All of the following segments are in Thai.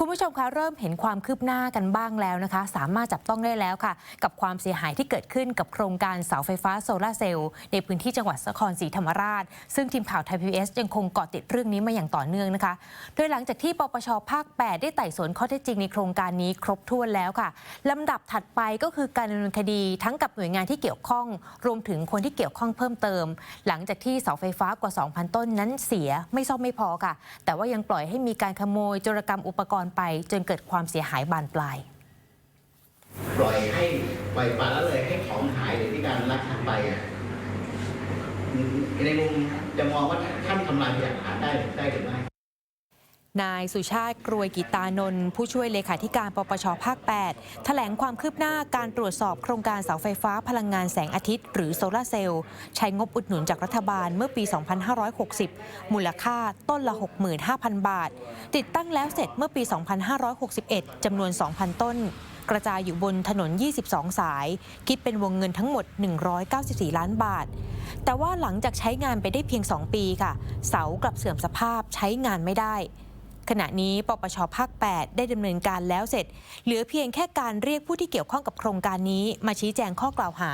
คุณผู้ชมคะเริ่มเห็นความคืบหน้ากันบ้างแล้วนะคะ สามารถจับต้องได้แล้วค่ะ กับความเสียหายที่เกิดขึ้นกับโครงการเสาไฟฟ้าโซลาเซลล์ในพื้นที่จังหวัดนครศรีธรรมราช ซึ่งทีมข่าวไทยพีเอสยังคงเกาะติดเรื่องนี้มาอย่างต่อเนื่องนะคะ โดยหลังจากที่ปปชภาค 8 ได้ไต่สวนข้อเท็จจริงในโครงการนี้ครบถ้วนแล้วค่ะลำดับถัดไปก็คือการดำเนินคดีทั้งกับหน่วยงานที่เกี่ยวข้อง รวมถึงคนที่เกี่ยวข้องเพิ่มเติม หลังจากที่เสาไฟฟ้ากว่า 2,000 ต้นนั้นเสียไม่ซ่อมไม่พอค่ะ แต่ว่ายังปล่อยให้มีการขโมยจรกรรมอุปกรณ์ไปจนเกิดความเสียหายบานปลาย ปล่อยให้ปล่อยปละละเลยให้ของหายหรือที่การลักทำไปอะในมุมจะมองว่าท่านทำลายพยานหลักฐานได้ได้หรือไม่ นายสุชาติกรวยกิตานนท์ผู้ช่วยเลขาธิการปปชภาค 8 แถลงความคืบหน้าการตรวจสอบโครงการเสาไฟฟ้าพลังงานแสงอาทิตย์ หรือโซลาร์เซลล์ใช้งบอุดหนุนจากรัฐบาลเมื่อปี 2560 มูลค่าต้นละ 65,000 บาท ติดตั้งแล้วเสร็จเมื่อปี 2561 จำนวน 2,000 ต้น กระจายอยู่บนถนน 22 สาย คิดเป็นวงเงินทั้งหมด 194 ล้านบาทแต่ว่าหลังจากใช้งานไปได้เพียง 2 ปีค่ะ เสากลับเสื่อมสภาพใช้งานไม่ได้ ขณะนี้ปปชภาค 8 ได้ดำเนินการแล้วเสร็จ เหลือเพียงแค่การเรียกผู้ที่เกี่ยวข้องกับโครงการนี้มาชี้แจงข้อกล่าวหา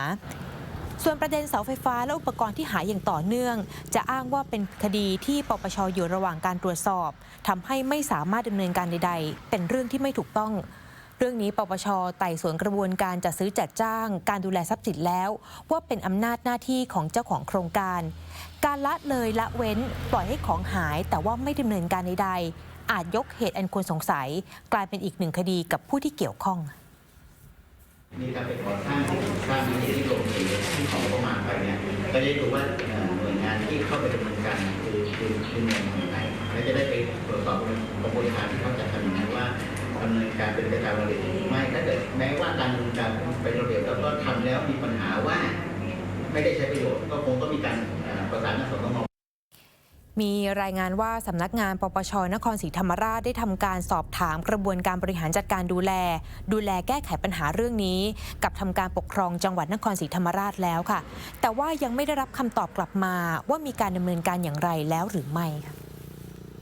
ส่วนประเด็นเสาไฟฟ้าและอุปกรณ์ที่หายอย่างต่อเนื่อง จะอ้างว่าเป็นคดีที่ปปชอยู่ระหว่างการตรวจสอบทำให้ไม่สามารถดำเนินการใด ๆ เป็นเรื่องที่ไม่ถูกต้องเรื่องนี้ปปชไต่สวนกระบวนการจัดซื้อจัดจ้าง การดูแลทรัพย์สินแล้ว ว่าเป็นอำนาจหน้าที่ของเจ้าของโครงการ การละเลยละเว้นปล่อยให้ของหายแต่ว่าไม่ดำเนินการใดๆ อาจยกเหตุอันควรสงสัย กลายเป็นอีกหนึ่งคดีกับผู้ที่เกี่ยวข้องนี่ถ้าเป็นก่อสร้างที่สร้างที่ที่ลงสีที่ของประมาณไปเนี่ยก็จะได้ดูว่าหน่วยงานที่เข้าไปดำเนินการคือคือคือหน่วยงานไหนและจะได้ไปตรวจสอบกระบวนการที่เขาจะทำอย่างนั้นว่าดำเนินการเป็นไปตามระเบียบหรือไม่ถ้าเกิดแม้ว่าการดำเนินการเป็นระเบียบแล้วก็ทำแล้วมีปัญหาว่า ไม่ได้ใช้ประโยชน์ก็คงต้องมีการประสานงานสตง มีรายงานว่าสำนักงานปปชนครศรีธรรมราชได้ทำการสอบถามกระบวนการบริหารจัดการดูแล ดูแลแก้ไขปัญหาเรื่องนี้ กับทำการปกครองจังหวัดนครศรีธรรมราชแล้วค่ะ แต่ว่ายังไม่ได้รับคำตอบกลับมาว่ามีการดำเนินการอย่างไรแล้วหรือไม่ค่ะ